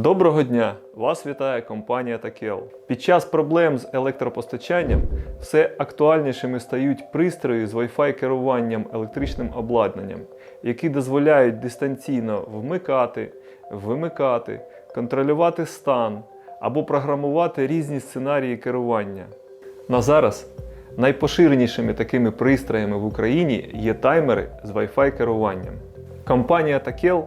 Доброго дня! Вас вітає компанія Такел. Під час проблем з електропостачанням все актуальнішими стають пристрої з Wi-Fi керуванням електричним обладнанням, які дозволяють дистанційно вмикати, вимикати, контролювати стан або програмувати різні сценарії керування. На зараз найпоширенішими такими пристроями в Україні є таймери з Wi-Fi керуванням. Компанія Takel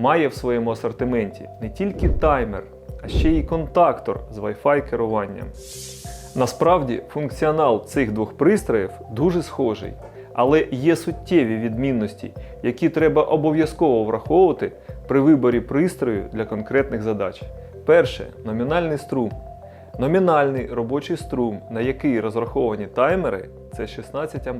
має в своєму асортименті не тільки таймер, а ще й контактор з Wi-Fi керуванням. Насправді, функціонал цих двох пристроїв дуже схожий, але є суттєві відмінності, які треба обов'язково враховувати при виборі пристрою для конкретних задач. Перше номінальний струм. Номінальний робочий струм, на який розраховані таймери, це 16 А.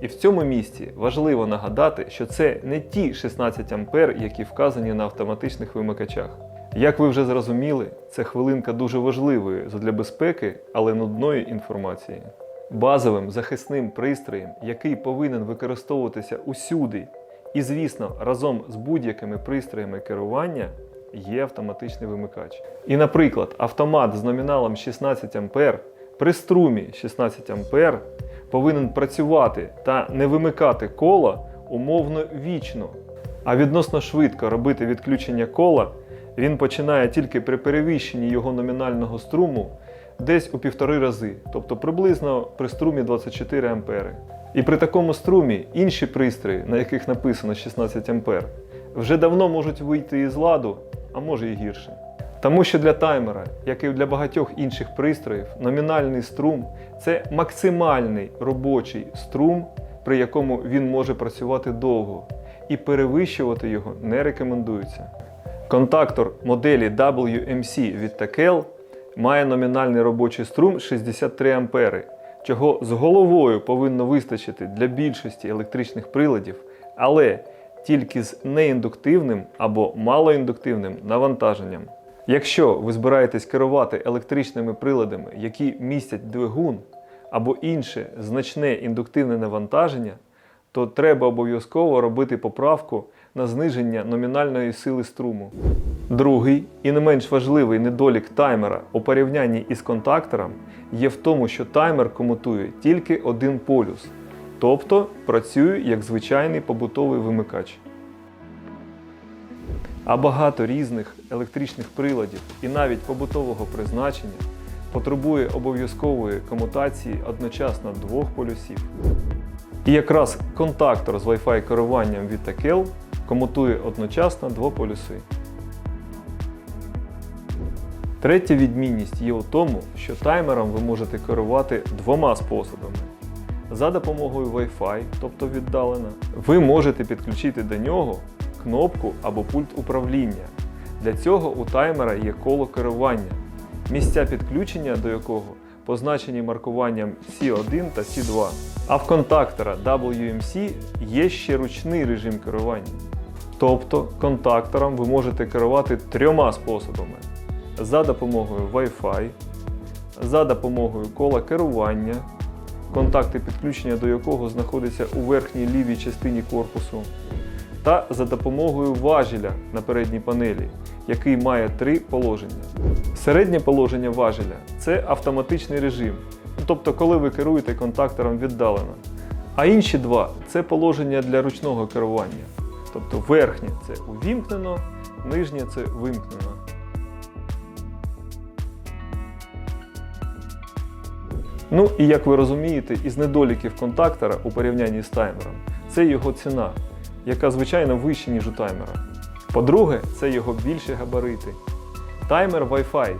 І в цьому місці важливо нагадати, що це не ті 16 А, які вказані на автоматичних вимикачах. Як ви вже зрозуміли, це хвилинка дуже важливої для безпеки, але нудної інформації. Базовим захисним пристроєм, який повинен використовуватися усюди, і, звісно, разом з будь-якими пристроями керування, є автоматичний вимикач. І, наприклад, автомат з номіналом 16 А при струмі 16 А повинен працювати та не вимикати коло умовно вічно. А відносно швидко робити відключення кола він починає тільки при перевищенні його номінального струму десь у півтори рази, тобто приблизно при струмі 24 ампери. І при такому струмі інші пристрої, на яких написано 16 ампер, вже давно можуть вийти із ладу, а може і гірше. Тому що для таймера, як і для багатьох інших пристроїв, номінальний струм це максимальний робочий струм, при якому він може працювати довго, і перевищувати його не рекомендується. Контактор моделі WMC від Takel має номінальний робочий струм 63 ампери, чого з головою повинно вистачити для більшості електричних приладів, але тільки з неіндуктивним або малоіндуктивним навантаженням. Якщо ви збираєтесь керувати електричними приладами, які містять двигун або інше значне індуктивне навантаження, то треба обов'язково робити поправку на зниження номінальної сили струму. Другий і не менш важливий недолік таймера у порівнянні із контактором є в тому, що таймер комутує тільки один полюс, тобто працює як звичайний побутовий вимикач. А багато різних електричних приладів і навіть побутового призначення потребує обов'язкової комутації одночасно двох полюсів. І якраз контактор з Wi-Fi керуванням від Takel комутує одночасно двополюси. Третя відмінність є у тому, що таймером ви можете керувати двома способами. За допомогою Wi-Fi, тобто віддалено, ви можете підключити до нього кнопку або пульт управління. Для цього у таймера є коло керування, місця підключення до якого позначені маркуванням C1 та C2. А в контактора WMC є ще ручний режим керування. Тобто контактором ви можете керувати трьома способами: за допомогою Wi-Fi, за допомогою кола керування, контакти підключення до якого знаходяться у верхній лівій частині корпусу, та за допомогою важеля на передній панелі, який має три положення. Середнє положення важеля це автоматичний режим, тобто коли ви керуєте контактором віддалено. А інші два це положення для ручного керування. Тобто верхнє це увімкнено, нижнє це вимкнено. Ну і як ви розумієте, із недоліків контактора у порівнянні з таймером це його ціна, яка звичайно вища, ніж у таймера. По-друге, це його більші габарити. Таймер Wi-Fi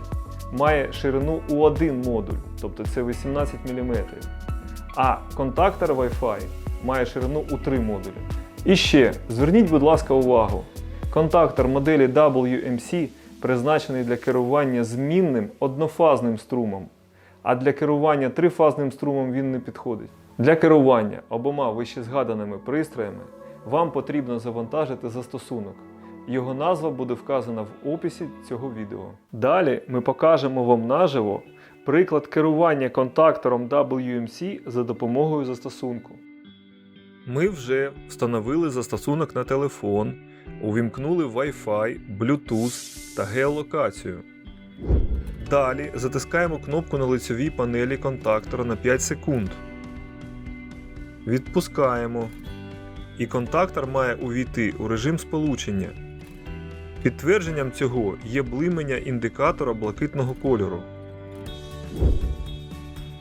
має ширину у один модуль, тобто це 18 мм. А контактор Wi-Fi має ширину у 3 модулі. І ще зверніть, будь ласка, увагу. Контактор моделі WMC призначений для керування змінним однофазним струмом, а для керування трифазним струмом він не підходить. Для керування обома вищезгаданими пристроями вам потрібно завантажити застосунок. Його назва буде вказана в описі цього відео. Далі ми покажемо вам наживо приклад керування контактором WMC за допомогою застосунку. Ми вже встановили застосунок на телефон, увімкнули Wi-Fi, Bluetooth та геолокацію. Далі затискаємо кнопку на лицьовій панелі контактора на 5 секунд. Відпускаємо. І контактор має увійти у режим сполучення. Підтвердженням цього є блимання індикатора блакитного кольору.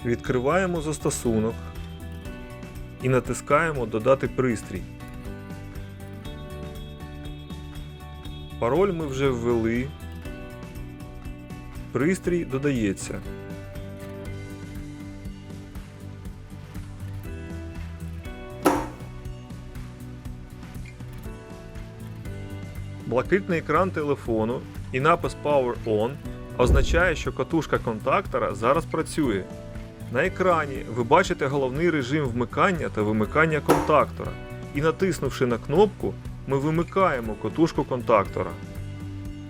Відкриваємо застосунок і натискаємо Додати пристрій. Пароль ми вже ввели. Пристрій додається. Блакитний екран телефону і напис Power On означає, що катушка контактора зараз працює. На екрані ви бачите головний режим вмикання та вимикання контактора. І натиснувши на кнопку, ми вимикаємо катушку контактора.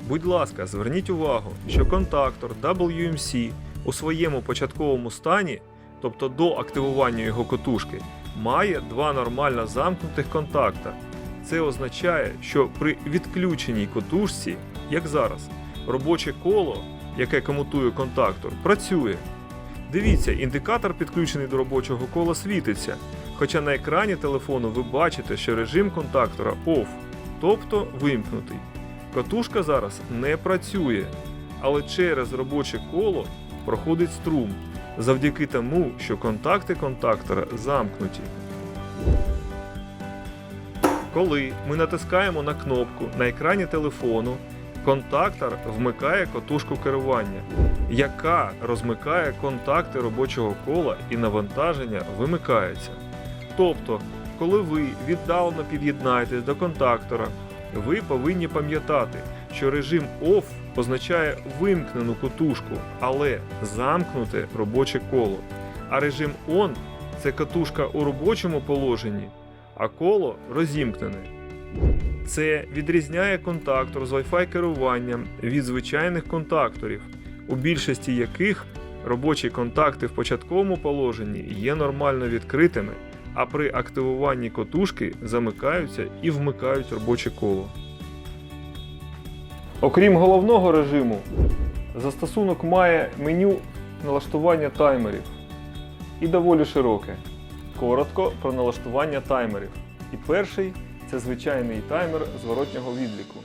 Будь ласка, зверніть увагу, що контактор WMC у своєму початковому стані, тобто до активування його катушки, має два нормально замкнутих контакта. Це означає, що при відключеній катушці, як зараз, робоче коло, яке комутує контактор, працює. Дивіться, індикатор підключений до робочого кола світиться, хоча на екрані телефону ви бачите, що режим контактора OFF, тобто вимкнутий. Катушка зараз не працює, але через робоче коло проходить струм завдяки тому, що контакти контактора замкнуті. Коли ми натискаємо на кнопку на екрані телефону, контактор вмикає катушку керування, яка розмикає контакти робочого кола і навантаження вимикається. Тобто, коли ви віддалено під'єднаєтесь до контактора, ви повинні пам'ятати, що режим OFF означає вимкнену катушку, але замкнуте робоче коло. А режим ON це катушка у робочому положенні, а коло розімкнене. Це відрізняє контактор з Wi-Fi керуванням від звичайних контакторів, у більшості яких робочі контакти в початковому положенні є нормально відкритими, а при активуванні котушки замикаються і вмикають робоче коло. Окрім головного режиму, застосунок має меню налаштування таймерів і доволі широке. Коротко про налаштування таймерів. І перший це звичайний таймер зворотнього відліку.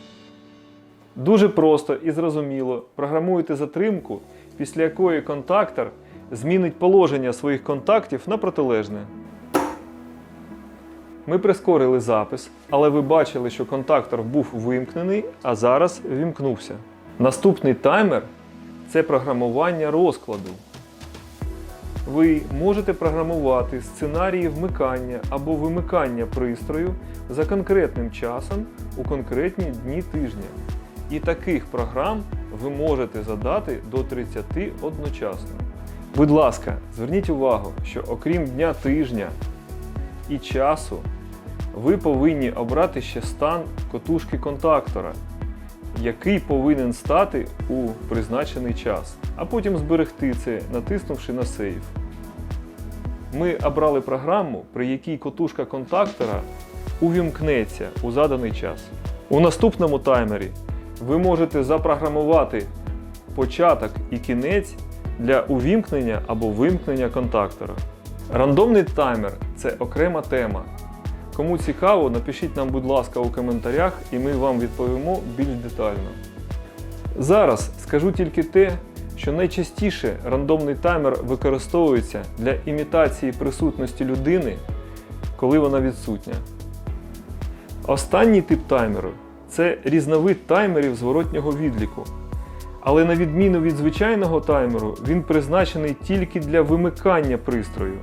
Дуже просто і зрозуміло програмуєте затримку, після якої контактор змінить положення своїх контактів на протилежне. Ми прискорили запис, але ви бачили, що контактор був вимкнений, а зараз вімкнувся. Наступний таймер це програмування розкладу. Ви можете програмувати сценарії вмикання або вимикання пристрою за конкретним часом у конкретні дні тижня. І таких програм ви можете задати до 30 одночасно. Будь ласка, зверніть увагу, що окрім дня тижня і часу, ви повинні обрати ще стан котушки контактора, який повинен стати у призначений час, а потім зберегти це, натиснувши на сейв. Ми обрали програму, при якій котушка контактора увімкнеться у заданий час. У наступному таймері ви можете запрограмувати початок і кінець для увімкнення або вимкнення контактора. Рандомний таймер це окрема тема. Кому цікаво, напишіть нам, будь ласка, у коментарях, і ми вам відповімо більш детально. Зараз скажу тільки те, що найчастіше рандомний таймер використовується для імітації присутності людини, коли вона відсутня. Останній тип таймеру це різновид таймерів зворотнього відліку. Але на відміну від звичайного таймеру, він призначений тільки для вимикання пристрою,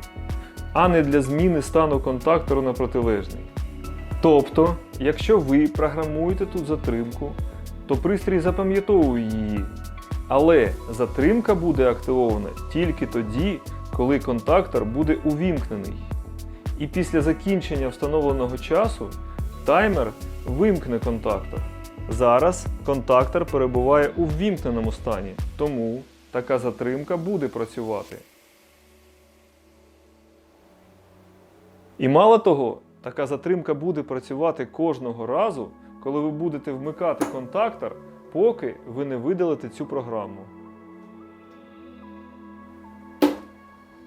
а не для зміни стану контактору на протилежний. Тобто, якщо ви програмуєте тут затримку, то пристрій запам'ятовує її. Але затримка буде активована тільки тоді, коли контактор буде увімкнений. І після закінчення встановленого часу таймер вимкне контактор. Зараз контактор перебуває у ввімкненому стані, тому така затримка буде працювати. І мало того, така затримка буде працювати кожного разу, коли ви будете вмикати контактор поки ви не видалите цю програму.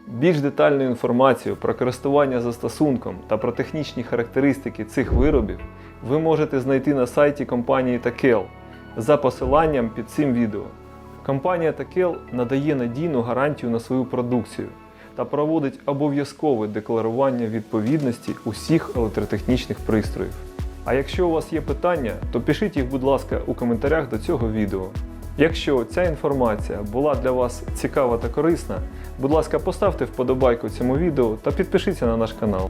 Більш детальну інформацію про користування застосунком та про технічні характеристики цих виробів ви можете знайти на сайті компанії Takel за посиланням під цим відео. Компанія Takel надає надійну гарантію на свою продукцію та проводить обов'язкове декларування відповідності усіх електротехнічних пристроїв. А якщо у вас є питання, то пишіть їх, будь ласка, у коментарях до цього відео. Якщо ця інформація була для вас цікава та корисна, будь ласка, поставте вподобайку цьому відео та підпишіться на наш канал.